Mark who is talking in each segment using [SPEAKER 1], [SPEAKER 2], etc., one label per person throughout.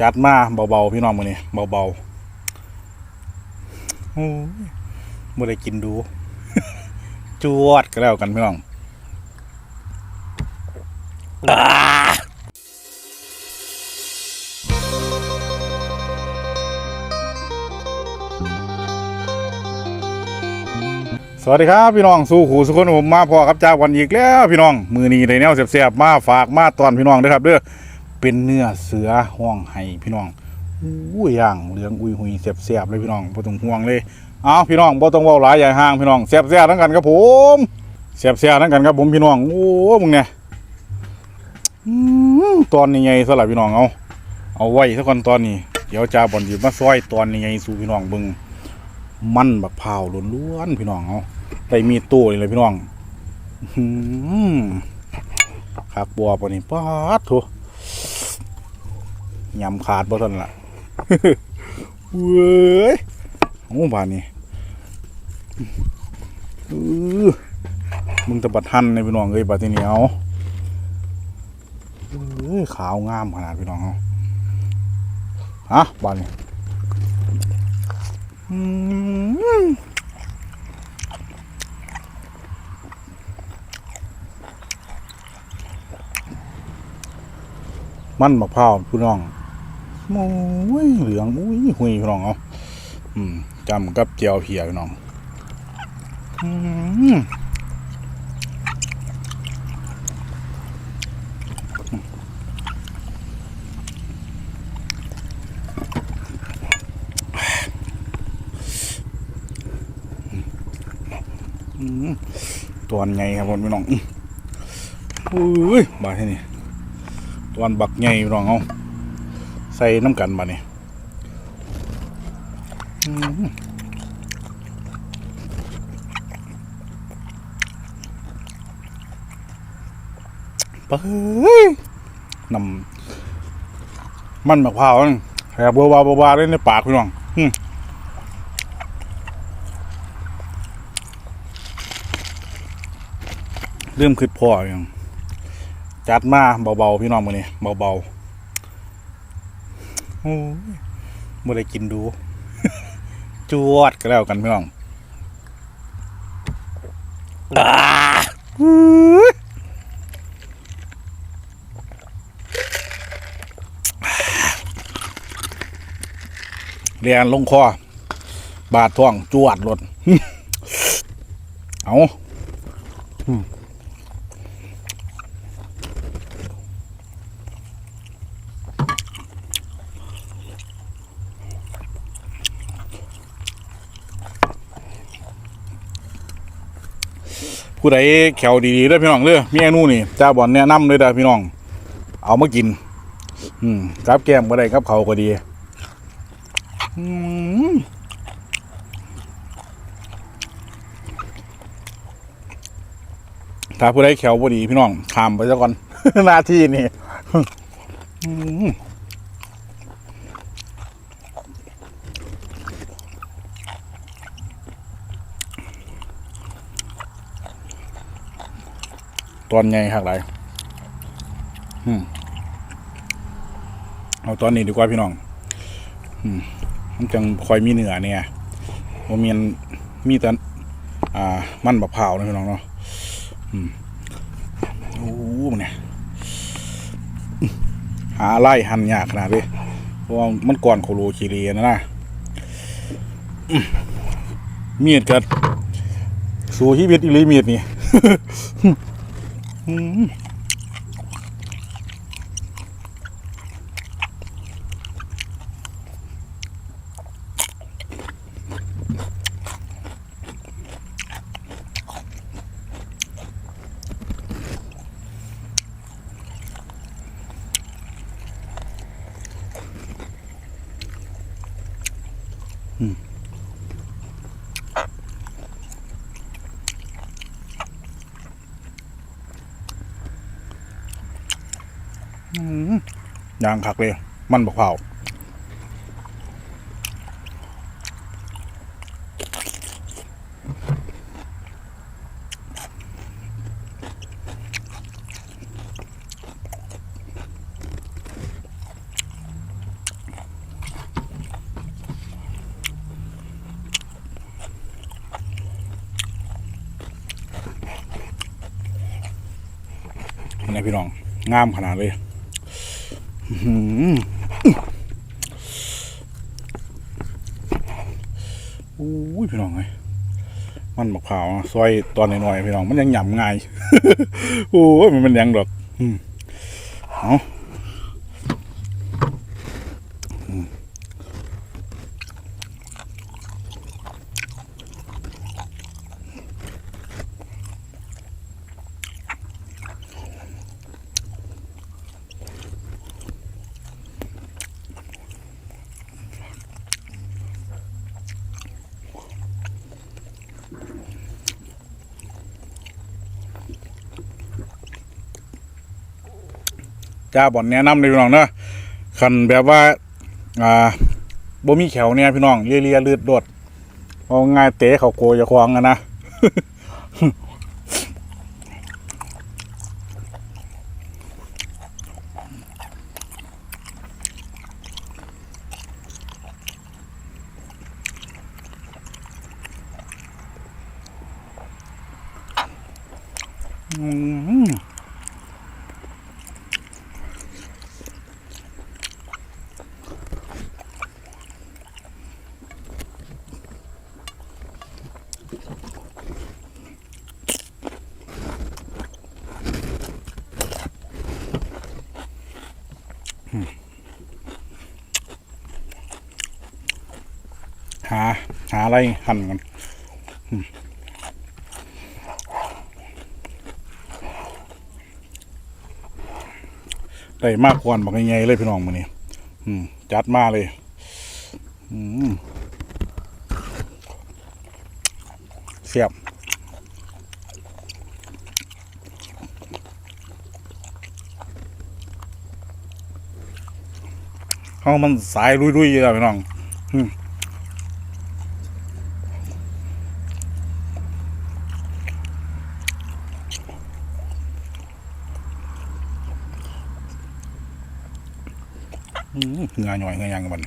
[SPEAKER 1] จัดมาเบาๆพี่น้องมือนี้เบาๆโอ้ยบ่ได้กินดู จวดก็แล้วกันพี่น้องสวัสดีครับพี่น้องสู้หูสุขคนผมมาพอครับจ้าวันอีกแล้วพี่น้องมือนี้ได้แนวเสียบๆมาฝากมาตอนพี่น้องด้อครับเด้อ เป็นเนื้อเสือห้องไห้พี่น้องอู้ย่างเหลืองอุ้ยหุยเสียบๆเลยพี่น้องบ่ต้องห่วงเลยเอาพี่น้องบ่ต้องเว้าหลายใหญ่ห่างพี่น้องเสียบๆทั้งกันครับผมเสียบๆทั้งกันครับผมพี่น้องโอ้มึงเนี่ยตอนนี้ไงสลับพี่น้องเอาเอาไว้ซะก่อนตอนนี้ เดี๋ยวจ่าบอลหยิบมาซอยตอนนี้ไงสู่พี่น้องเบิ่งมันบักพร้าล้วนๆพี่น้องเอาได้มีตู้เลยพี่น้องอืมคักบัวปะนี่ป๊าดโถ ยำขาดบ่ทันละเว้ยโอ้บานนี้เออมึงตะบัดทันในพี่น้องเอ้ยบัดทีนี้เอาเอ้ยขาวงามขนาดพี่น้องเอาฮะบานนี้มันมะพร้าวพี่น้อง โอ้ยเหลืองอุ้ยหุยพี่น้องเอาอืมจำกับเจียวเพียพี่น้องอืมตัวใหญ่ครับพี่น้องอุ้ยบาดที่นี่ตอนบักใหญ่พี่น้องเอา ใส่น้ำกันมาเนี่ยปะเฮ้ยนำมันมะพร้าวนั่แหบบัวบาบัวบาเลยในปากพี่น้องอืมเริ่มคิดพ่ออย่างจัดมาเบาๆพี่น้องมือนี้เบาๆ โอ้ยบ่ได้กินดู จวดก็แล้วกันพี่น้องอาเรียนลงคอบาดท้องจวดรถเอา ผู้ใดแขวดีๆเด้อพี่น้องเด้อเมียนู่นนี่จ้าบอลแนะนำเลยเด้อพี่น้อง เอามากิน อืมกับแก้มก็ได้กับเขาก็ดีอืมถ้าผู้ใดแขวบ่ดีพี่น้องขามไปซะก่อน หน้าที่นี่ ตอนไงหักไรอืมเอาตอนนี้ดีกว่าพี่น้อง อืมมันจังคอยมีเหนือเนี่ยว่ามีนมีแต่อ่า มันบักเผาวนะพี่น้องเนาะอืมโอ้โหมันเนี่ยหาไล่หันยากขนาดเลยเพราะว่ามันก่อนโคโลคีรีนะนะมีดกัดสู้ชีวิตอีหลีมีดนี่ อื ยางคักเลย มันบอกเผานะพี่น้อง งามขนาดเลย อู้ยพี่น้องไงมันมะพร้าวอะซอยตอนน้อยๆพี่น้องมันยังหยำง่ายโอ้ยมันเป็นยังดอก อืมเอา จ้าบ่อนแนะนำเลยพี่น้องเนอะคันแบบว่าอ่าบ่มีแขวเนี่ยพี่น้องเลียเลียเลือดโดดเอาง่ายเตะเขาโกยจะควงกันนะอืม หา หาอะไรหั่นกันได้มากกว่าบักใหญ่ๆเลยพี่น้องมือนี้จัดมาเลยเสียบเขามันสายรุยๆอยู่แล้วพี่น้อง อืม เหงาหน่อยเหงายังกับมัน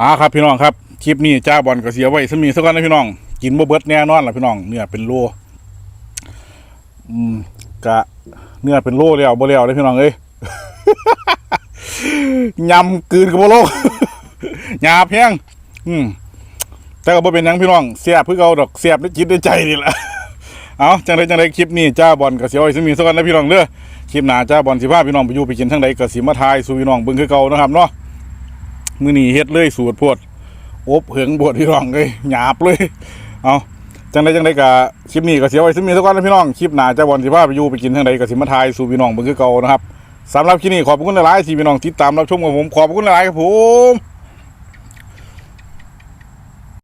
[SPEAKER 1] อ่าครับพี่น้องครับคลิปนี้จ้าบอลก็เสียไว้สมีสักก่อนนะพี่น้อง กินบ่เบิดแน่นอนล่ะพี่น้องเนื้อเป็นโลอืม กะเนื้อเป็นโลแล้วบ่แล้วเด้พี่น้องเอ้ยยำกืนกับบ่โลหยาแพงอืมแต่ก็บ่เป็นยังพี่น้องเสียบเพื่อเอาดอกเสียบในจิตในใจนี่แหละเอาจังไดจังไดคลิปนี้จ้าบอลก็สิเอาไว้สมีสักก่อนนะพี่น้องเด้อคลิปหน้าจ้าบอลสิพาพี่น้องไปอยู่ไปกินทางใดก็สิมาทายสู่พี่น้องเบิ่งคือเก่านะครับเนาะมื้อนี้เฮ็ดเลยสูตรโพดอบเหิงบวดพี่น้องเอ้ยหยาบเลยเอา จังไดจังไดกะคลิปนี้ก็เสียไว้ซึ่งมีสักวันนะพี่น้องคลิปหน้าจะวันสิพาไปอยู่ไปกินทางใดก็สิมาทายสู่พี่น้องเบิ่งคือเก่านะครับสำหรับคลิปนี้ขอบคุณหลายๆที่พี่น้องติดตามรับชมกับผมขอบคุณหลายๆครับผม